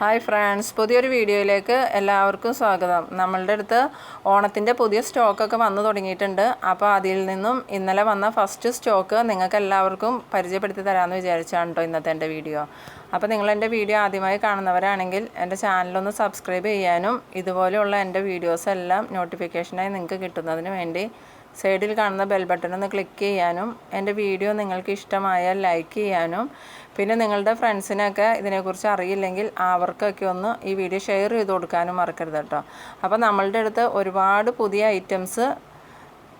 Hi friends പുതിയൊരു വീഡിയോയിലേക്ക് എല്ലാവർക്കും സ്വാഗതം. നമ്മളുടെ അടുത്ത് ഓണത്തിന്റെ പുതിയ സ്റ്റോക്കൊക്കെ വന്നു തുടങ്ങിയിട്ടുണ്ട്. അപ്പോൾ അതിൽ നിന്നും ഇന്നലെ വന്ന ഫസ്റ്റ് സ്റ്റോക്ക് നിങ്ങൾക്ക് എല്ലാവർക്കും പരിചയപ്പെടുത്തി തരാമെന്ന് വിചാരിച്ചാണ് കേട്ടോ ഇന്നത്തെ എന്റെ വീഡിയോ. അപ്പോൾ നിങ്ങൾ എന്റെ വീഡിയോ ആദ്യമായി കാണുന്നവരാണെങ്കിൽ എന്റെ ചാനലൊന്ന് സബ്സ്ക്രൈബ് ചെയ്യാനും ഇതുപോലെയുള്ള എന്റെ വീഡിയോസ് എല്ലാം നോട്ടിഫിക്കേഷനായി നിങ്ങൾക്ക് കിട്ടുന്നതിന് വേണ്ടി സൈഡിൽ കാണുന്ന ബെൽ ബട്ടൺ ഒന്ന് ക്ലിക്ക് ചെയ്യാനും എന്റെ വീഡിയോ നിങ്ങൾക്ക് ഇഷ്ടമായാൽ ലൈക്ക് ചെയ്യാനും പിന്നെ നിങ്ങളുടെ ഫ്രണ്ട്സിനൊക്കെ ഇതിനെക്കുറിച്ച് അറിയില്ലെങ്കിൽ അവർക്കൊക്കെ ഒന്ന് ഈ വീഡിയോ ഷെയർ ചെയ്ത് കൊടുക്കാനും മറക്കരുത് കേട്ടോ. അപ്പോൾ നമ്മളുടെ അടുത്ത് ഒരുപാട് പുതിയ ഐറ്റംസ്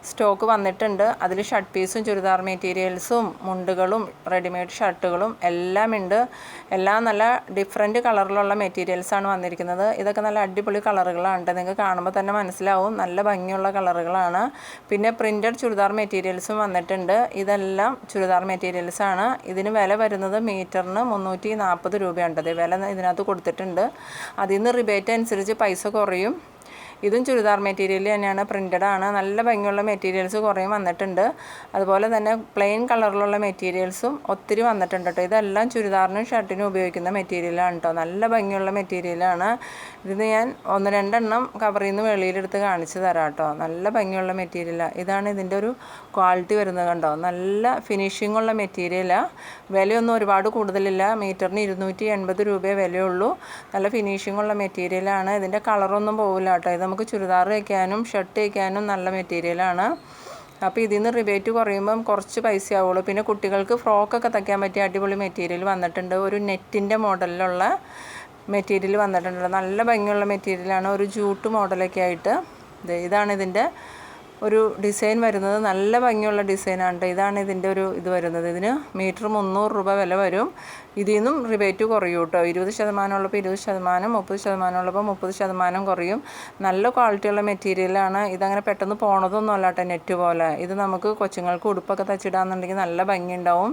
സ്റ്റോക്ക് വന്നിട്ടുണ്ട്. അതിൽ ഷർട്ട് പീസും ചുരിദാർ മെറ്റീരിയൽസും മുണ്ടുകളും റെഡിമെയ്ഡ് ഷർട്ടുകളും എല്ലാം ഉണ്ട്. എല്ലാം നല്ല ഡിഫറെന്റ് കളറിലുള്ള മെറ്റീരിയൽസാണ് വന്നിരിക്കുന്നത്. ഇതൊക്കെ നല്ല അടിപൊളി കളറുകളാണ് നിങ്ങൾക്ക് കാണുമ്പോൾ തന്നെ മനസ്സിലാവും. നല്ല ഭംഗിയുള്ള കളറുകളാണ്. പിന്നെ പ്രിന്റഡ് ചുരിദാർ മെറ്റീരിയൽസും വന്നിട്ടുണ്ട്. ഇതെല്ലാം ചുരിദാർ മെറ്റീരിയൽസാണ് ഇതിന് വില വരുന്നത് മീറ്ററിന് മുന്നൂറ്റി നാൽപ്പത് രൂപയുണ്ടത് വില ഇതിനകത്ത് കൊടുത്തിട്ടുണ്ട്. അതിൽ നിന്ന് റിബേറ്റ് അനുസരിച്ച് പൈസ കുറയും. ഇതും ചുരിദാർ മെറ്റീരിയൽ തന്നെയാണ്. പ്രിന്റഡ് ആണ്. നല്ല ഭംഗിയുള്ള മെറ്റീരിയൽസ് കുറേ വന്നിട്ടുണ്ട്. അതുപോലെ തന്നെ പ്ലെയിൻ കളറിലുള്ള മെറ്റീരിയൽസും ഒത്തിരി വന്നിട്ടുണ്ട് കേട്ടോ ഇതെല്ലാം ചുരിദാറിനും ഷർട്ടിനും ഉപയോഗിക്കുന്ന മെറ്റീരിയലാണ് കേട്ടോ നല്ല ഭംഗിയുള്ള മെറ്റീരിയലാണ് ഇത് ഞാൻ ഒന്ന് രണ്ടെണ്ണം കവറിൽ നിന്ന് വെളിയിലെടുത്ത് കാണിച്ചു തരാം കേട്ടോ നല്ല ഭംഗിയുള്ള മെറ്റീരിയലാണ് ഇതാണ് ഇതിന്റെ ഒരു ക്വാളിറ്റി വരുന്നത് കണ്ടോ? നല്ല ഫിനിഷിംഗ് ഉള്ള മെറ്റീരിയലാണ് വിലയൊന്നും ഒരുപാട് കൂടുതലില്ല. മീറ്ററിന് ഇരുന്നൂറ്റി എൺപത് രൂപയെ വിലയുള്ളൂ. നല്ല ഉള്ള മെറ്റീരിയലാണ് ഇതിന്റെ കളറൊന്നും പോകില്ല കേട്ടോ ഇത് നമുക്ക് ചുരിദാർ വയ്ക്കാനും ഷർട്ട് വയ്ക്കാനും നല്ല മെറ്റീരിയലാണ് അപ്പോൾ ഇതിൽ നിന്ന് റിബേറ്റ് കുറയുമ്പം കുറച്ച് പൈസ ആവുള്ളൂ. പിന്നെ കുട്ടികൾക്ക് ഫ്രോക്കൊക്കെ തയ്ക്കാൻ പറ്റിയ അടിപൊളി മെറ്റീരിയൽ വന്നിട്ടുണ്ട്. ഒരു നെറ്റിന്റെ മോഡലിലുള്ള മെറ്റീരിയൽ വന്നിട്ടുണ്ട്. നല്ല ഭംഗിയുള്ള മെറ്റീരിയലാണ് ഒരു ജൂട്ട് മോഡലൊക്കെ ആയിട്ട്. ഇതാണ് ഇതിന്റെ ഒരു ഡിസൈൻ വരുന്നത് നല്ല ഭംഗിയുള്ള ഡിസൈനാണ് ഇതാണ് ഇതിന്റെ ഒരു ഇത് വരുന്നത്. ഇതിന് മീറ്റർ മുന്നൂറ് രൂപ വില വരും. ഇതിൽ നിന്നും റിബേറ്റ് കുറയും കേട്ടോ ഇരുപത് ശതമാനം ഉള്ളപ്പോൾ ഇരുപത് ശതമാനം മുപ്പത് ശതമാനം ഉള്ളപ്പോൾ മുപ്പത് ശതമാനം കുറയും. നല്ല ക്വാളിറ്റിയുള്ള മെറ്റീരിയലാണ്. ഇതങ്ങനെ പെട്ടെന്ന് പോണതൊന്നും അല്ല കേട്ടോ നെറ്റ് പോലെ. ഇത് നമുക്ക് കൊച്ചുങ്ങൾക്ക് ഉടുപ്പൊക്കെ തച്ചിടാന്നുണ്ടെങ്കിൽ നല്ല ഭംഗിയുണ്ടാവും.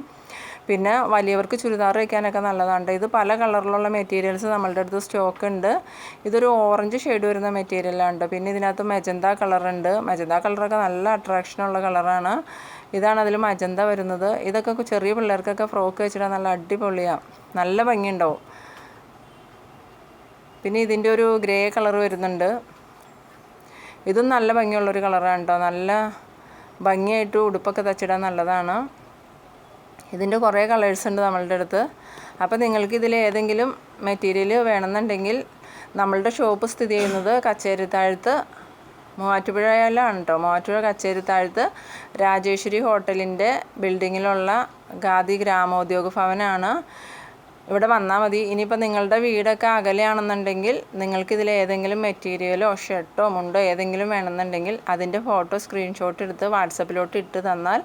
പിന്നെ വലിയവർക്ക് ചുരിദാർ വയ്ക്കാനൊക്കെ നല്ലതാണ് ഇത് പല കളറിലുള്ള മെറ്റീരിയൽസ് നമ്മളുടെ അടുത്ത് സ്റ്റോക്ക് ഉണ്ട്. ഇതൊരു ഓറഞ്ച് ഷെയ്ഡ് വരുന്ന മെറ്റീരിയലാണ് പിന്നെ ഇതിനകത്ത് മെജന്ത കളറുണ്ട് മെജന്ത കളറൊക്കെ നല്ല അട്രാക്ഷനുള്ള കളറാണ് ഇതാണ് അതിൽ മജന്ത വരുന്നത്. ഇതൊക്കെ ചെറിയ പിള്ളേർക്കൊക്കെ ഫ്രോക്ക് വെച്ചിട്ട് നല്ല അടിപൊളിയാണ് നല്ല ഭംഗിയുണ്ടാവും. പിന്നെ ഇതിന്റെ ഒരു ഗ്രേ കളർ വരുന്നുണ്ട്. ഇതും നല്ല ഭംഗിയുള്ളൊരു കളറാണ് കേട്ടോ നല്ല ഭംഗിയായിട്ട് ഉടുപ്പൊക്കെ തച്ചിടാൻ നല്ലതാണ്. ഇതിന്റെ കുറേ കളേഴ്സ് ഉണ്ട് നമ്മളുടെ അടുത്ത്. അപ്പോൾ നിങ്ങൾക്ക് ഇതിൽ ഏതെങ്കിലും മെറ്റീരിയൽ വേണമെന്നുണ്ടെങ്കിൽ നമ്മളുടെ ഷോപ്പ് സ്ഥിതി ചെയ്യുന്നത് കച്ചേരിത്താഴത്ത് മൂവാറ്റുപുഴയിലാണ് കേട്ടോ മൂവാറ്റുപുഴ കച്ചേരിത്താഴത്ത് രാജേശ്വരി ഹോട്ടലിന്റെ ബിൽഡിങ്ങിലുള്ള ഖാദി ഗ്രാമോദ്യോഗ ഭവനാണ്. ഇവിടെ വന്നാൽ മതി. ഇനിയിപ്പോൾ നിങ്ങളുടെ വീടൊക്കെ അകലെയാണെന്നുണ്ടെങ്കിൽ നിങ്ങൾക്കിതിൽ ഏതെങ്കിലും മെറ്റീരിയലോ ഷർട്ടോ മുണ്ടോ ഏതെങ്കിലും വേണമെന്നുണ്ടെങ്കിൽ അതിന്റെ ഫോട്ടോ സ്ക്രീൻഷോട്ട് എടുത്ത് വാട്സപ്പിലോട്ട് ഇട്ട് തന്നാൽ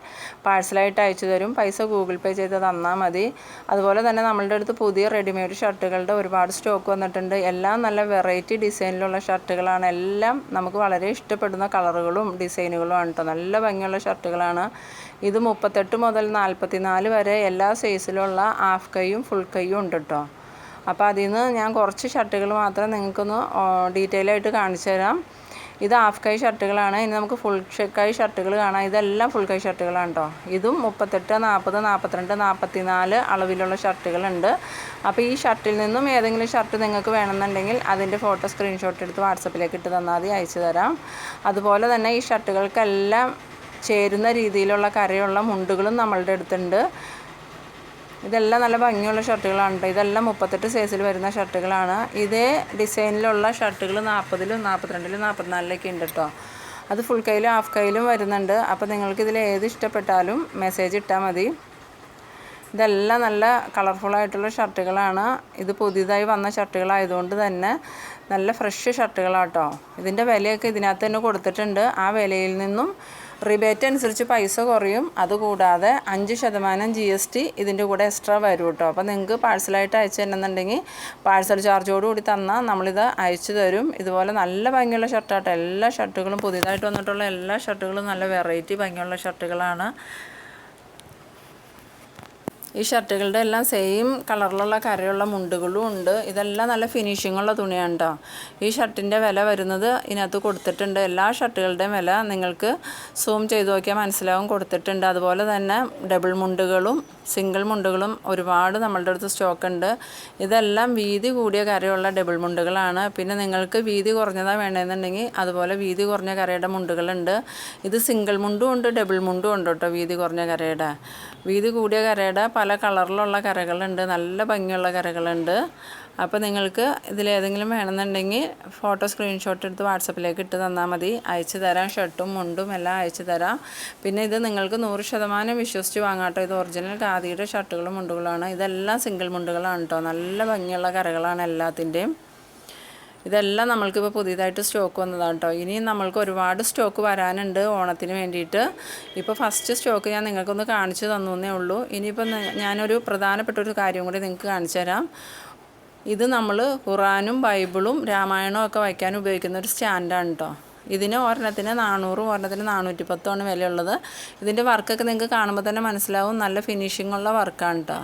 പാഴ്സലായിട്ട് അയച്ചു തരും. പൈസ ഗൂഗിൾ പേ ചെയ്ത് തന്നാൽ മതി. അതുപോലെ തന്നെ നമ്മളുടെ അടുത്ത് പുതിയ റെഡിമെയ്ഡ് ഷർട്ടുകളുടെ ഒരുപാട് സ്റ്റോക്ക് വന്നിട്ടുണ്ട്. എല്ലാം നല്ല വെറൈറ്റി ഡിസൈനിലുള്ള ഷർട്ടുകളാണ്. എല്ലാം നമുക്ക് വളരെ ഇഷ്ടപ്പെടുന്ന കളറുകളും ഡിസൈനുകളും ആണ് കേട്ടോ നല്ല ഭംഗിയുള്ള ഷർട്ടുകളാണ്. ഇത് മുപ്പത്തെട്ട് മുതൽ നാൽപ്പത്തി നാല് വരെ എല്ലാ സൈസിലുള്ള ഹാഫ് കൈയും ഫുൾ കൈയും ഉണ്ട് കേട്ടോ. അപ്പോൾ അതിൽ നിന്ന് ഞാൻ കുറച്ച് ഷർട്ടുകൾ മാത്രം നിങ്ങൾക്കൊന്ന് ഡീറ്റെയിൽ ആയിട്ട് കാണിച്ചു തരാം. ഇത് ഹാഫ് കൈ ഷർട്ടുകളാണ്. ഇനി നമുക്ക് ഫുൾ കൈ ഷർട്ടുകൾ കാണാം. ഇതെല്ലാം ഫുൾ കൈ ഷർട്ടുകളാണ് കേട്ടോ. ഇതും മുപ്പത്തെട്ട് നാൽപ്പത് നാൽപ്പത്തിരണ്ട് നാൽപ്പത്തി നാല് അളവിലുള്ള ഷർട്ടുകളുണ്ട്. അപ്പോൾ ഈ ഷർട്ടിൽ നിന്നും ഏതെങ്കിലും ഷർട്ട് നിങ്ങൾക്ക് വേണമെന്നുണ്ടെങ്കിൽ അതിന്റെ ഫോട്ടോ സ്ക്രീൻഷോട്ട് എടുത്ത് വാട്സപ്പിലേക്ക് ഇട്ട് തന്നാൽ മതി അയച്ചു തരാം. അതുപോലെ തന്നെ ഈ ഷർട്ടുകൾക്കെല്ലാം ചേരുന്ന രീതിയിലുള്ള കരയുള്ള മുണ്ടുകളും നമ്മളുടെ അടുത്തുണ്ട്. ഇതെല്ലാം നല്ല ഭംഗിയുള്ള ഷർട്ടുകളാണ് കേട്ടോ ഇതെല്ലാം മുപ്പത്തെട്ട് സൈസിൽ വരുന്ന ഷർട്ടുകളാണ്. ഇതേ ഡിസൈനിലുള്ള ഷർട്ടുകൾ നാൽപ്പതിലും നാൽപ്പത്തിരണ്ടിലും നാൽപ്പത്തിനാലിലൊക്കെ ഉണ്ട് കേട്ടോ അത് ഫുൾ കൈയിലും ഹാഫ് കൈയിലും വരുന്നുണ്ട്. അപ്പോൾ നിങ്ങൾക്ക് ഇതിൽ ഏത് ഇഷ്ടപ്പെട്ടാലും മെസ്സേജ് ഇട്ടാൽ മതി. ഇതെല്ലാം നല്ല കളർഫുള്ളായിട്ടുള്ള ഷർട്ടുകളാണ്. ഇത് പുതിയതായി വന്ന ഷർട്ടുകളായതുകൊണ്ട് തന്നെ നല്ല ഫ്രഷ് ഷർട്ടുകളാട്ടോ ഇതിന്റെ വിലയൊക്കെ ഇതിനകത്ത് തന്നെ കൊടുത്തിട്ടുണ്ട്. ആ വിലയിൽ നിന്നും റിബേറ്റ് അനുസരിച്ച് പൈസ കുറയും. അതുകൂടാതെ അഞ്ച് ശതമാനം ജി എസ് ടി ഇതിന്റെ കൂടെ എക്സ്ട്രാ വരും കേട്ടോ അപ്പോൾ നിങ്ങൾക്ക് പാഴ്സലായിട്ട് അയച്ചു തരുന്നുണ്ടെങ്കിൽ പാഴ്സൽ ചാർജോട് കൂടി തന്നാൽ നമ്മളിത് അയച്ചു തരും. ഇതുപോലെ നല്ല ഭംഗിയുള്ള ഷർട്ടാട്ടോ എല്ലാ ഷർട്ടുകളും പുതിയതായിട്ട് വന്നിട്ടുള്ള എല്ലാ ഷർട്ടുകളും നല്ല വെറൈറ്റി ഭംഗിയുള്ള ഷർട്ടുകളാണ് ഈ ഷർട്ടുകളുടെ എല്ലാം സെയിം കളറിലുള്ള കരയുള്ള മുണ്ടുകളും ഉണ്ട്. ഇതെല്ലാം നല്ല ഫിനിഷിങ്ങുള്ള തുണിയാണ് കേട്ടോ ഈ ഷർട്ടിന്റെ വില വരുന്നത് ഇതിനകത്ത് കൊടുത്തിട്ടുണ്ട്. എല്ലാ ഷർട്ടുകളുടെയും വില നിങ്ങൾക്ക് സൂം ചെയ്ത് നോക്കിയാൽ മനസ്സിലാവും. കൊടുത്തിട്ടുണ്ട്. അതുപോലെ തന്നെ ഡബിൾ മുണ്ടുകളും സിംഗിൾ മുണ്ടുകളും ഒരുപാട് നമ്മളുടെ അടുത്ത് സ്റ്റോക്ക് ഉണ്ട്. ഇതെല്ലാം വീതി കൂടിയ കരയുള്ള ഡബിൾ മുണ്ടുകളാണ്. പിന്നെ നിങ്ങൾക്ക് വീതി കുറഞ്ഞതാണ് വേണ്ടതെന്നുണ്ടെങ്കിൽ അതുപോലെ വീതി കുറഞ്ഞ കരയുടെ മുണ്ടുകളുണ്ട്. ഇത് സിംഗിൾ മുണ്ടും ഉണ്ട് ഡബിൾ മുണ്ടും ഉണ്ട് കേട്ടോ വീതി കുറഞ്ഞ കരയുടെ. വീതി കൂടിയ കരയുടെ പല കളറിലുള്ള കരകളുണ്ട്. നല്ല ഭംഗിയുള്ള കരകളുണ്ട്. അപ്പോൾ നിങ്ങൾക്ക് ഇതിലേതെങ്കിലും വേണമെന്നുണ്ടെങ്കിൽ ഫോട്ടോ സ്ക്രീൻഷോട്ട് എടുത്ത് വാട്സപ്പിലേക്ക് ഇട്ട് തന്നാൽ മതി. അയച്ചു തരാം. ഷർട്ടും മുണ്ടും എല്ലാം അയച്ചു തരാം. പിന്നെ ഇത് നിങ്ങൾക്ക് നൂറ് ശതമാനം വിശ്വസിച്ച് വാങ്ങാട്ടോ. ഇത് ഒറിജിനൽ ഖാദിയുടെ ഷർട്ടുകളും മുണ്ടുകളാണ് ഇതെല്ലാം സിംഗിൾ മുണ്ടുകളാണ് കേട്ടോ നല്ല ഭംഗിയുള്ള കരകളാണ് എല്ലാത്തിന്റെയും. ഇതെല്ലാം നമ്മൾക്കിപ്പോൾ പുതിയതായിട്ട് സ്റ്റോക്ക് വന്നതാണ് കേട്ടോ ഇനിയും നമ്മൾക്ക് ഒരുപാട് സ്റ്റോക്ക് വരാനുണ്ട് ഓണത്തിന് വേണ്ടിയിട്ട്. ഇപ്പോൾ ഫസ്റ്റ് സ്റ്റോക്ക് ഞാൻ നിങ്ങൾക്കൊന്ന് കാണിച്ചു എന്നേ ഉള്ളൂ. ഇനിയിപ്പോൾ ഞാനൊരു പ്രധാനപ്പെട്ട ഒരു കാര്യം കൂടി നിങ്ങൾക്ക് കാണിച്ചു തരാം. ഇത് നമ്മൾ ഖുറാനും ബൈബിളും രാമായണവും ഒക്കെ വയ്ക്കാൻ ഉപയോഗിക്കുന്ന ഒരു സ്റ്റാൻഡാണ് കേട്ടോ ഇതിന് ഒരെണ്ണത്തിന് നാനൂറും ഒരെണ്ണത്തിന് നാനൂറ്റി പത്തുമാണ് വിലയുള്ളത്. ഇതിന്റെ വർക്കൊക്കെ നിങ്ങൾക്ക് കാണുമ്പോൾ തന്നെ മനസ്സിലാവും. നല്ല ഫിനിഷിങ്ങുള്ള വർക്കാണ് കേട്ടോ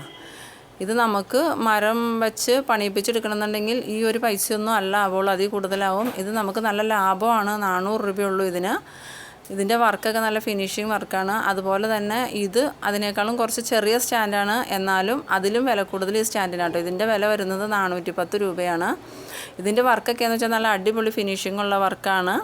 ഇത് നമുക്ക് മരം വെച്ച് പണിയിപ്പിച്ചെടുക്കണമെന്നുണ്ടെങ്കിൽ ഈ ഒരു പൈസയൊന്നും അല്ല. ആവുള്ളൂ അതിൽ കൂടുതലാവും. ഇത് നമുക്ക് നല്ല ലാഭമാണ്. നാനൂറ് രൂപയുള്ളൂ ഇതിന്. ഇതിന്റെ വർക്കൊക്കെ നല്ല ഫിനിഷിങ് വർക്കാണ്. അതുപോലെ തന്നെ ഇത് അതിനേക്കാളും കുറച്ച് ചെറിയ സ്റ്റാൻഡാണ്. എന്നാലും അതിലും വില കൂടുതൽ ഈ സ്റ്റാൻഡിനാണ് കേട്ടോ ഇതിന്റെ വില വരുന്നത് നാനൂറ്റി പത്ത് രൂപയാണ്. ഇതിന്റെ വർക്കൊക്കെ എന്ന് വെച്ചാൽ നല്ല അടിപൊളി ഫിനിഷിംഗ് ഉള്ള വർക്കാണ്.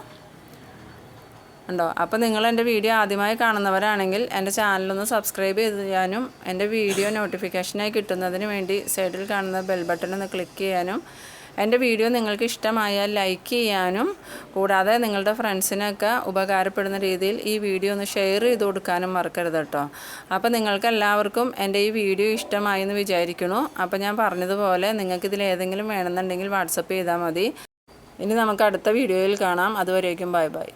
ഉണ്ടോ? അപ്പോൾ നിങ്ങൾ എന്റെ വീഡിയോ ആദ്യമായി കാണുന്നവരാണെങ്കിൽ എന്റെ ചാനലൊന്ന് സബ്സ്ക്രൈബ് ചെയ്യാനും എന്റെ വീഡിയോ നോട്ടിഫിക്കേഷനായി കിട്ടുന്നതിന് വേണ്ടി സൈഡിൽ കാണുന്ന ബെൽ ബട്ടൺ ഒന്ന് ക്ലിക്ക് ചെയ്യാനും എന്റെ വീഡിയോ നിങ്ങൾക്ക് ഇഷ്ടമായാൽ ലൈക്ക് ചെയ്യാനും കൂടാതെ നിങ്ങളുടെ ഫ്രണ്ട്സിനൊക്കെ ഉപകാരപ്പെടുന്ന രീതിയിൽ ഈ വീഡിയോ ഒന്ന് ഷെയർ ചെയ്ത് കൊടുക്കാനും മറക്കരുത് കേട്ടോ. അപ്പോൾ നിങ്ങൾക്ക് എല്ലാവർക്കും എന്റെ ഈ വീഡിയോ ഇഷ്ടമായി എന്ന് വിചാരിക്കുന്നു. അപ്പോൾ ഞാൻ പറഞ്ഞതുപോലെ നിങ്ങൾക്ക് ഇതിൽ ഏതെങ്കിലും വേണമെന്നുണ്ടെങ്കിൽ വാട്സപ്പ് ചെയ്താൽ മതി. ഇനി നമുക്ക് അടുത്ത വീഡിയോയിൽ കാണാം. അതുവരേക്കും ബൈ ബൈ